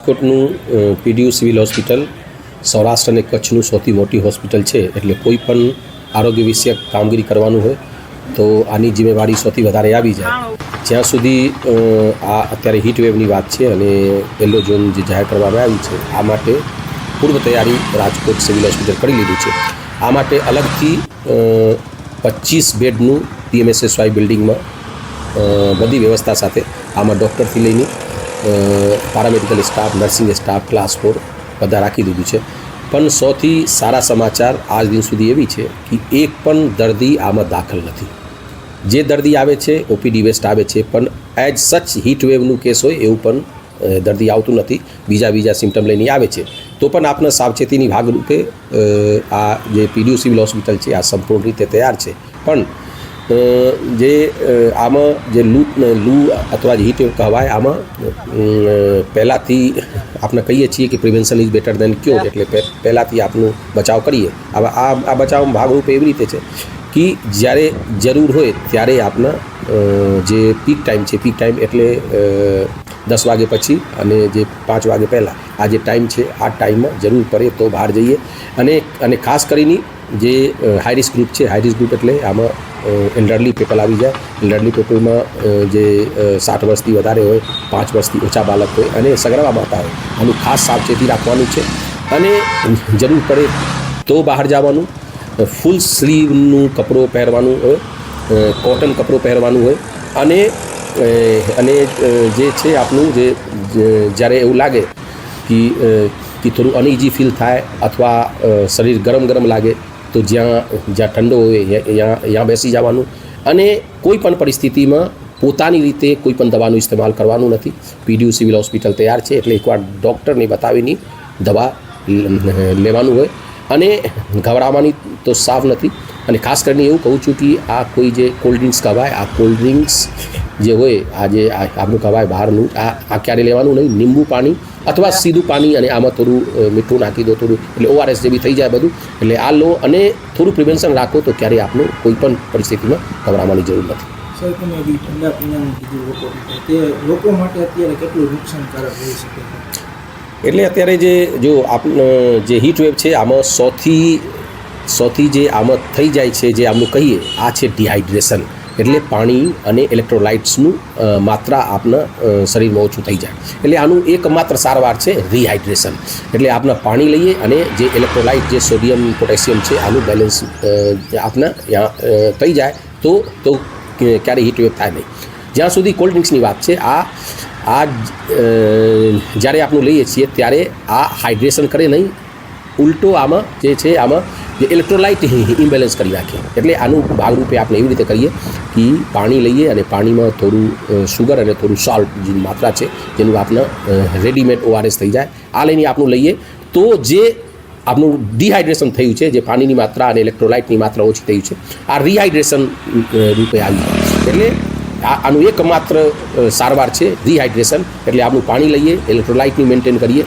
રાજકોટનું PDU civil hospital Saurashtra અને કચ્છનું સૌથી મોટી હોસ્પિટલ છે એટલે કોઈ પણ આરોગ્ય વિષયક કામગીરી કરવાનું હોય તો આની જિમ્મેવારી સૌથી વધારે આવી જાય. જ્યાં સુધી આ અત્યારે હીટવેવની વાત છે અને યલો ઝોન જે જાહેર કરવામાં આવ્યું છે, આ માટે પૂર્વ તૈયારી રાજકોટ સિવિલ હોસ્પિટલ કરી લીધું છે. આ માટે અલગથી પચીસ બેડનું પીએમએસએસવાય બિલ્ડિંગમાં બધી વ્યવસ્થા સાથે આમાં ડૉક્ટરથી લઈને paramedical staff nursing staff class four બધા રાખી દીધું છે. પણ સૌથી સારા સમાચાર આજ દિન સુધી એવી છે કે એક પણ દર્દી આમાં દાખલ નથી. જે દર્દી આવે છે ઓપીડી વેસ્ટ આવે છે, પણ એઝ સચ હીટ વેવનું કેસ હોય એવું પણ દર્દી આવતું નથી, બીજા બીજા સિમ્ટમ લઈને આવે છે. તો પણ આપને સાવચેતીની ભાગરૂપે આ જે પીડીયુ સિવિલ હોસ્પિટલ છે, આ સંપૂર્ણ રીતે તૈયાર છે. પણ જે આમાં જે લૂ લૂ અથવા જે હીટ વેવ કહેવાય આમાં પહેલાંથી આપણે કહીએ છીએ કે prevention is better than cure એટલે પહેલાંથી આપનું બચાવ કરીએ. હવે આ આ બચાવમાં ભાગરૂપે એવી રીતે છે કે જ્યારે જરૂર હોય ત્યારે આપના જે પીક ટાઈમ છે પીક ટાઈમ એટલે દસ વાગે પછી અને જે પાંચ વાગે પહેલાં આ જે ટાઈમ છે આ ટાઈમમાં જરૂર પડે તો બહાર જઈએ. અને અને ખાસ કરીને જે હાઈ રિસ્ક ગ્રુપ છે હાઈ રિસ્ક ગ્રુપ એટલે આમાં એલ્ડરલી પીપલ આવી જાય. એલ્ડરલી પીપલમાં જે સાઠ વર્ષથી વધારે હોય, પાંચ વર્ષથી ઓછા બાળક હોય અને સગર્ભા માતા હોય. આનું ખાસ સાવચેતી રાખવાનું છે. અને જરૂર પડે તો બહાર જવાનું. ફૂલ સ્લીવનું કપડું પહેરવાનું હોય કોટન કપડું પહેરવાનું હોય. અને અને જે છે આપણું જે જે, જ્યારે એવું લાગે કે કે થોડું અનઇઝી ફીલ થાય અથવા શરીર ગરમ ગરમ લાગે તો જ્યાં જ્યાં ઠંડો હોય ત્યાં ત્યાં બેસી જવાનું. અને કોઈ પણ પરિસ્થિતિમાં પોતાની રીતે કોઈ પણ દવાનું ઇસ્તેમાલ કરવાનું નથી. પીડીયુ સિવિલ હોસ્પિટલ તૈયાર છે એટલે એકવાર ડૉક્ટરને બતાવીની દવા લેવાનું હોય. અને ગભરાવાની તો સાવ નથી. અને ખાસ કરીને એવું કહું છું કે આ કોઈ જે કોલ્ડ ડ્રિંક્સ કહેવાય, આ કોલ્ડ ડ્રિંક્સ જે હોય આ જે આપણું કહેવાય બહારનું આ આ ક્યારે લેવાનું નહીં લીંબુ પાણી અથવા સીધું પાણી અને આમાં થોડું મીઠું નાખી દો થોડું એટલે ઓઆરએસ જેવી થઈ જાય બધું. એટલે આ લો અને થોડું પ્રિવેન્શન રાખો તો ક્યારેય આપનું કોઈ પણ પરિસ્થિતિમાં ગભરાવાની જરૂર નથી. સર તમે બી ઠંડા પીણાનું કીધું લોકો માટે. તે લોકો માટે અત્યારે કેટલું નુકસાનકારક હોઈ શકે એટલે અત્યારે જે જો આપ જે હીટ વેવ છે આમાં સૌથી સૌથી જે આમાં થઈ જાય છે જે આમનું કહીએ આ છે ડિહાઇડ્રેશન એટલે પાણી અને ઇલેક્ટ્રોલાઇટ્સનું માત્રા આપના શરીરમાં ઓછું થઈ જાય. એટલે આનું એકમાત્ર સારવાર છે રિહાઇડ્રેશન એટલે આપના પાણી લઈએ અને જે ઇલેક્ટ્રોલાઇટ જે સોડિયમ પોટેશિયમ છે, આનું બેલેન્સ આપના થઈ જાય તો તો ક્યારેય હીટ થાય નહીં. જ્યાં સુધી કોલ્ડ ડ્રિંક્સની વાત છે, આ આ જ્યારે આપણું લઈએ છીએ, ત્યારે આ હાઇડ્રેશન કરે નહીં. ઉલટો આમાં જે છે, આમાં જે ઇલેક્ટ્રોલાઇટ ઇમ્બેલેન્સ કરી નાખે. એટલે આનું ભાગરૂપે આપણે એવી રીતે કરીએ કે પાણી લઈએ અને પાણીમાં થોડું શુગર અને થોડું સોલ્ટ જે માત્રા છે, જેનું આપણે રેડીમેડ ઓઆરએસ થઈ જાય. આ લઈને આપણું લઈએ. તો જે આપણું ડિહાઇડ્રેશન થયું છે, જે પાણીની માત્રા અને ઇલેક્ટ્રોલાઇટની માત્રા ઓછી થઈ છે, આ રિહાઇડ્રેશન રૂપે આવી એટલે આ, આનું એકમાત્ર સારવાર છે રિહાઇડ્રેશન એટલે આપણું પાણી લઈએ ઇલેક્ટ્રોલાઇટની મેન્ટેન કરીએ.